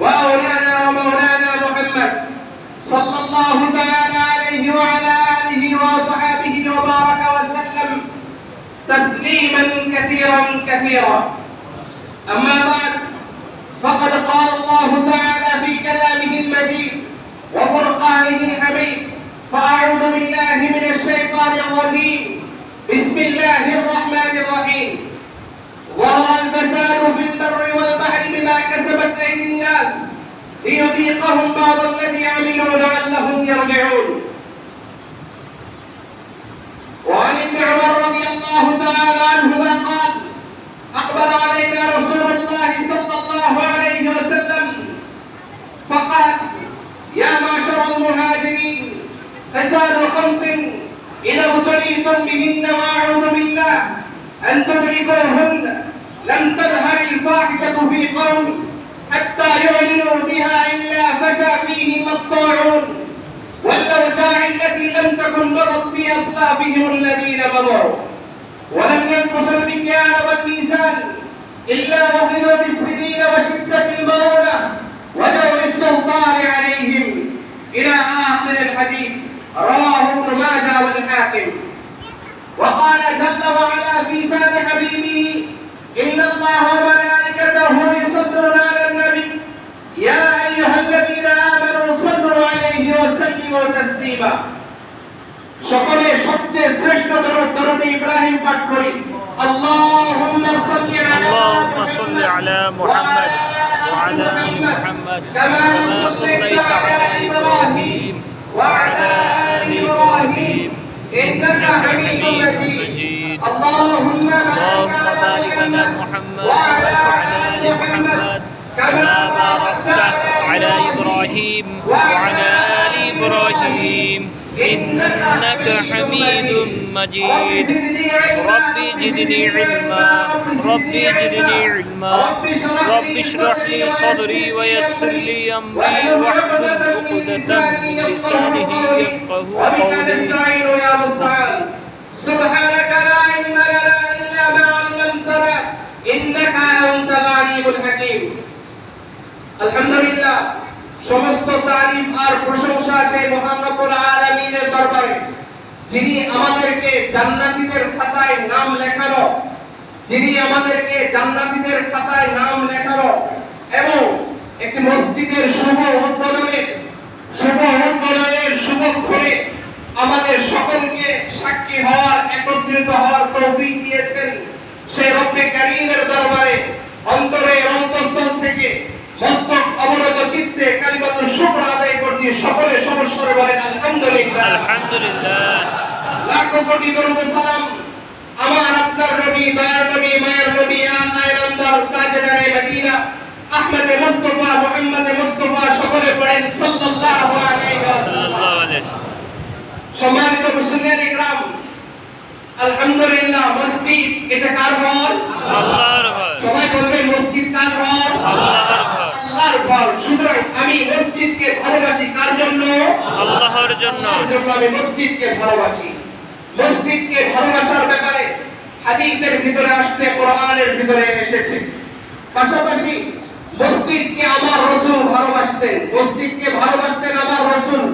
وأولانا ومولانا محمد صلى الله تعالى عليه وعلى آله وصحبه وبارك وسلم تسليما كثيرا كثيرا. أما بعد فقد قال الله تعالى في كلامه المجيد وفرقانه الحميد فأعوذ بالله من الشيطان الرجيم. بسم الله الرحمن الرحيم. ظهر الفساد في البر والبحر كسبت أيدي الناس ليذيقهم بعض الذي عملوا لعلهم يرجعون. وعن ابن عمر رضي الله تعالى عنهما قال أقبل علينا رسول الله صلى الله عليه وسلم فقال يا معشر المهاجرين خسال خمس إذا ابتليتم بهن وأعوذ بالله أن تدركوهن لم تظهر الفاحشة في قوم. حتى يعلنوا بها إلا فشى فيهم الطاعون. والأوجاع التي لم تكن مرت في أسلافهم الذين مضوا. ولم ينقص المكيال والميزان إلا أخذوا بالسنين وشدة المرونة ودور السلطان عليهم. إلى آخر الحديث رواه ابن ماجه والحاكم. وقال جل وعلا في شان حبيبه إن الله وسلموا تسليما সকলে সবচেয়ে শ্রেষ্ঠ দরদ দরদ ইব্রাহিম পাঠ করি আল্লাহুম্মা সাল্লি আলা اللهم صل على محمد وعلى ال محمد كما كما صليت صليت على على ابراهيم ابراهيم وعلى ال ابراهيم انك حميد مجيد اللهم اللهم بارك بارك على على محمد محمد وعلى وعلى ال ال محمد محمد كما كما باركت باركت على ابراهيم وعلى ال ابراهيم انك حميد مجيد رب زدني علما رب زدني علما رب اشرح لي صدري ويسر لي امري واحلل عقدة من لسانه يفقه وبك قولي نستعين يا مستعان سبحانك لا علم لنا الا ما علمتنا انك انت العليم الحكيم الحمد لله সমস্ত তারিফ আর যিনি আমাদেরকে জান্নাতীদের খাতায় নাম লেখানো, যিনি আমাদেরকে জান্নাতীদের খাতায় নাম লেখানো এবং একটি মসজিদের শুভ উদ্বোধনে, শুভ উদ্বোধনের শুভ ক্ষণে আমাদের সকলকে সাক্ষী হওয়ার, একত্রিত হওয়ার তৌফিক দিয়েছেন সে রব্বে কারিমের দরবারে অন্তরে অন্তঃস্থল থেকে মস্তক অবনত চিত্তে কালিমাতুল শুক্র আদায় করতে সকলে সমস্যার বলেন, আলহামদুলিল্লাহ। আলহামদুলিল্লাহ। লাখো কোটি দরুদ সালাম। আমার আপনার নবী দয়ার নবী মায়ের নবী আকায় নামদার তাজদারে মদিনা আহমদে মুস্তাফা মুহাম্মদে মুস্তাফা সকলে পড়েন সাল্লাল্লাহু আলাইহি সম্মানিত ইকরাম আলহামদুলিল্লাহ মসজিদ এটা কার ঘর? আল্লাহর ঘর। সবাই মসজিদ কার ঘর? আল্লাহর ঘর। আল্লাহর ঘর। সুতরাং আমি মসজিদকে ভালোবাসি কার জন্য? আল্লাহর জন্য আমি মসজিদকে ভালোবাসি? মসজিদকে ভালোবাসার ব্যাপারে হাদিসের ভিতরে আসছে কোরআনের ভিতরে এসেছে। পাশাপাশি মসজিদকে আমার রসুল ভালোবাসতেন মসজিদকে ভালোবাসতেন আমার রসুল।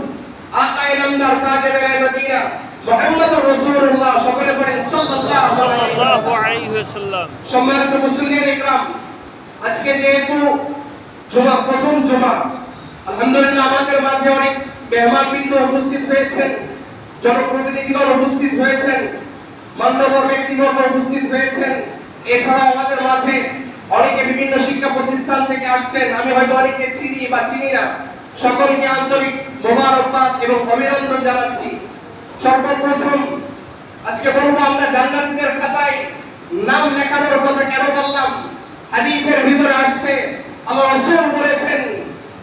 আকায়ে নামদার তাজের মদিনা মুহাম্মদুর রাসূলুল্লাহ সকলে বলেন সাল্লাল্লাহু আলাইহি ওয়াসাল্লাম। সম্মানিত মুসলিম ইকরাম আজকে যেহেতু জুমা প্রথম জুমা আলহামদুলিল্লাহ আমাদের মাঝে অনেক মেহমানবৃন্দ উপস্থিত হয়েছেন। জনপ্রতিনিধিগণ উপস্থিত হয়েছেন মান্যবর ব্যক্তিবর্গ উপস্থিত হয়েছেন। এছাড়া আমাদের মাঝে অনেকে বিভিন্ন শিক্ষা প্রতিষ্ঠান থেকে আসছেন। আমি হয়তো অনেককে চিনি বা চিনি না। সকলকে আন্তরিক মোবারকবাদ এবং অভিনন্দন জানাচ্ছি। সর্বপ্রথম আজকে বলব, আমরা জান্নাতীদের খাতায় নাম লেখানোর কথা কেন বললাম? হাদিসের ভিতরে আসছে, আল্লাহ রাসূল বলেছেন,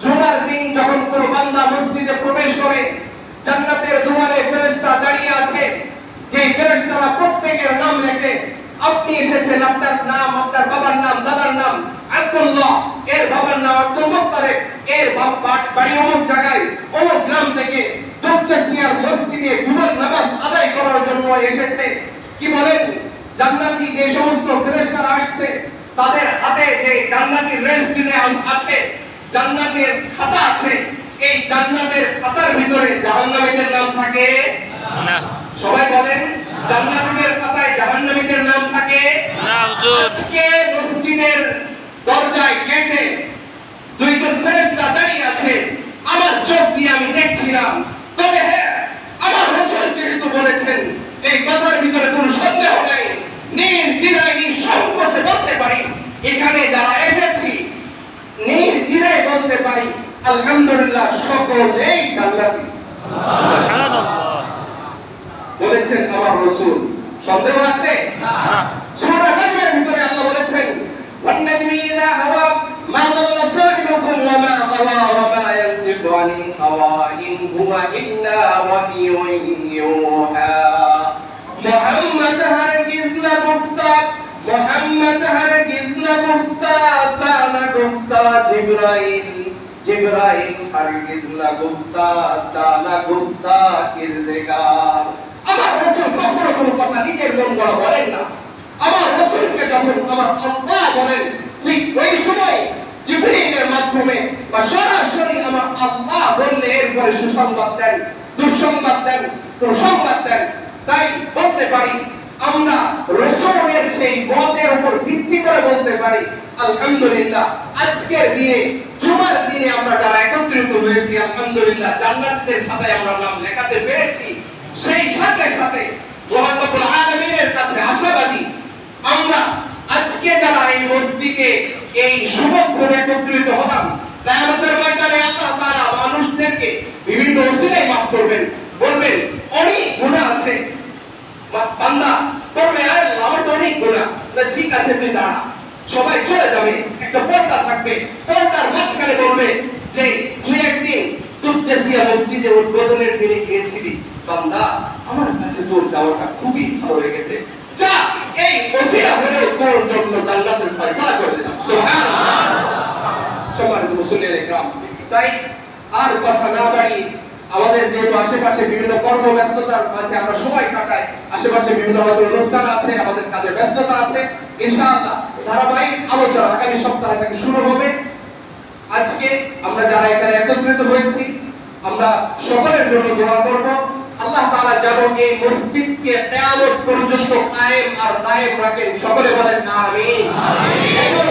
জুমার দিন যখন কোনো বান্দা মসজিদে প্রবেশ করে জান্নাতের দুয়ারে ফেরেশতা দাঁড়িয়ে আছে যে ফেরেশতারা প্রত্যেকের নাম লেখে আপনি এসেছেন আপনার নাম আপনার বাবার নাম দাদার নাম আব্দুল্লাহ। এর বাবার নাম আব্দুল মুত্তালিব। এর বাড়ি অমুক জায়গায় অমুক গ্রাম থেকে দুপচাসিয়ার মসজিদে জুমার নামাজ আদায় করার জন্য এসেছে। কি বলেন? জান্নাতি যে সমস্ত ফেরেশতারা আসছে তাদের হাতে যে জান্নাতি রেজিস্ট্রি আছে জান্নাতের খাতা আছে এই জান্নাতের খাতার ভিতরে জাহান্নামীদের নাম থাকে? না। সবাই বলেন জান্নাতীদের খাতায় জাহান্নামীদের নাম থাকে। না হুজুর। আজকে মসজিদের দরজায় গেটে দুইজন ফেরেশতা দাঁড়িয়ে আছে। আমার চোখ দিয়ে আমি দেখছিলাম। তবে হ্যাঁ আমার রসুল যেহেতু বলেছেন এই কথার ভিতরে কোনো সন্দেহ নেই। নির্দ্বিধায় নিঃসংকোচে বলতে পারি এখানে যারা এসেছি নির্দ্বিধায় বলতে পারি আলহামদুলিল্লাহ সকলেই জান্নাতি। সুবহানাল্লাহ। বলেছেন আমার রসুল। সন্দেহ আছে? সূরা নাজমের ভিতরে আল্লাহ বলেছেন ওয়ান নাজমি হাওয়া মা দাল্লা সাহিবুকুম ওয়া মা ওয়া মা ইয়ানতিকু আনি হাওয়া ইন ইল্লা ওয়াহিয়ুন ইউহা। হারগিজ না গুফতা হারগিজ না গুফতা তা না গুফতা জিবরাইল হারগিজ না গুফতা তা না গুফতা কিরদেগার। আমার রসুল কখনো কোনো কথা নিজের মন গড়া বলেন না। আমার রসুলকে যখন আমার আল্লাহ বলেন, ঠিক ওই সময় জিবরিলের মাধ্যমে বা সরাসরি আমার আল্লাহ বললে এরপরে সুসংবাদ দেন, দুঃসংবাদ দেন, প্রসংবাদ দেন, তাই বলতে পারি, আমরা রসুলের সেই মতের উপর ভিত্তি করে বলতে পারি, আলহামদুলিল্লাহ, আজকের দিনে, জুমার দিনে আমরা যারা একত্রিত হয়েছি, আলহামদুলিল্লাহ, জান্নাতীদের খাতায় আমরা নাম লেখাতে পেরেছি সেই সাথে সাথে মোহাম্মদুল আলমিনের কাছে আশাবাদী আমরা আজকে যারা এই মসজিদে এই শুভক্ষণে একত্রিত হলাম। কায়ামতের ময়দানে আল্লাহ তাআলা মানুষদেরকে বিভিন্ন ওসিলায় মাফ করবেন। বলবেন অনেক গুনাহ আছে। বান্দা বলবে আরে আল্লাহ, আমার অনেক গুনাহ। না ঠিক আছে তুই দাঁড়া। সবাই চলে যাবে। একটা পর্দা থাকবে। পর্দার মাঝখানে বলবে যে তুই একদিন তুচ্ছেসিয়া মসজিদে উদ্বোধনের দিনে গিয়েছিলি বান্দা আমার কাছে তোর যাওয়াটা খুবই ভালো লেগেছে। যা এই ওসিলা হলেও জন্য জান্নাতের ফয়সালা করে দিলাম সুবহানাল্লাহ সম্মানিত মুসলিম একরাম তাই আর কথা না বাড়িয়ে আমাদের যেহেতু আশেপাশে বিভিন্ন কর্মব্যস্ততার মাঝে আমরা সময় কাটাই আশেপাশে বিভিন্ন আমাদের অনুষ্ঠান আছে আমাদের কাজে ব্যস্ততা আছে ইনশাআল্লাহ ধারাবাহিক আলোচনা আগামী সপ্তাহে থেকে শুরু হবে। আজকে আমরা যারা এখানে একত্রিত হয়েছি আমরা সকলের জন্য দোয়া করব। আল্লাহ তাআলা যেন এই মসজিদকে কিয়ামত পর্যন্ত কায়েম আর দায়েম রাখেন। সকলে বলেন আমিন। এবং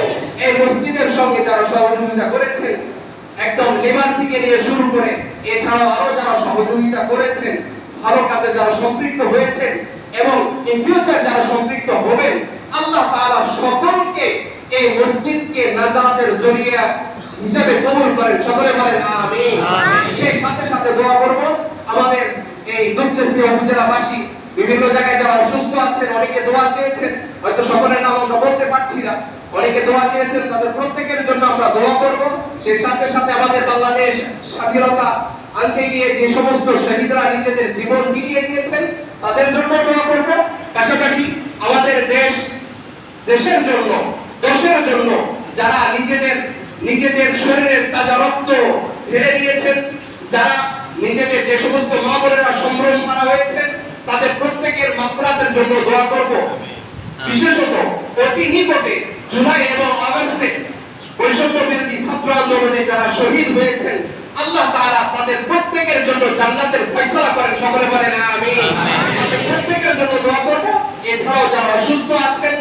এই মসজিদের সঙ্গে যারা সহযোগিতা করেছেন একদম লেবার থেকে নিয়ে শুরু করে এছাড়াও আরও যারা সহযোগিতা করেছেন ভালো কাজে যারা সম্পৃক্ত হয়েছেন এবং ইন ফিউচার যারা সম্পৃক্ত হবেন আল্লাহ তাআলা সকলকে এই মসজিদকে নাজাতের জরিয়া হিসাবে কবুল করেন। সকলে বলেন আমিন। সেই সাথে সাথে দোয়া করব। আমাদের এই দুপচেসিয়া উপজেলাবাসী বিভিন্ন জায়গায় যারা অসুস্থ আছেন অনেকে দোয়া চেয়েছেন হয়তো সকলের নাম আমরা বলতে পারছি না। অনেকে দোয়া চেয়েছেন তাদের প্রত্যেকের জন্য আমরা দোয়া করব। সেই সাথে সাথে আমাদের বাংলাদেশ স্বাধীনতা আনতে গিয়ে যে সমস্ত শহীদরা নিজেদের জীবন বিলিয়ে দিয়েছেন তাদের জন্য দোয়া করব। পাশাপাশি আমাদের দেশ দেশের জন্য দেশের জন্য যারা নিজেদের নিজেদের শরীরের তাজা রক্ত ঢেলে দিয়েছেন যারা নিজেদের যে সমস্ত মা বোনেরা সম্ভ্রম করা হয়েছে তাদের প্রত্যেকের মাফরাতের জন্য দোয়া করব। বিশেষত অতি নিকটে জুলাই এবং আগস্টে বৈষম্য বিরোধী ছাত্র আন্দোলনে যারা শহীদ হয়েছেন আল্লাহ তাআলা তাদের প্রত্যেকের জন্য জান্নাতের ফয়সালা করেন। সকলে বলেন আমিন। তাদের প্রত্যেকের জন্য দোয়া করব। এছাড়াও যারা অসুস্থ আছেন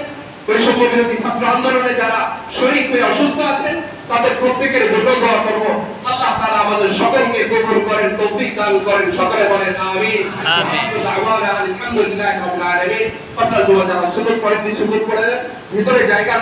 বৈষম্য বিরোধী ছাত্র আন্দোলনে যারা শহীদ হয়ে অসুস্থ আছেন তাদের প্রত্যেকের জন্য দোয়া করব। আল্লাহ তাআলা আমাদের সকলকে কবুল করেন তৌফিক দান করেন। সকলে বলেন আমিন। আমিন। আলহামদুলিল্লাহি রাব্বিল আলামিন। আপনারা দোয়া যারা সুন্নত পড়েন সুন্নত পড়েন। ভিতরে জায়গা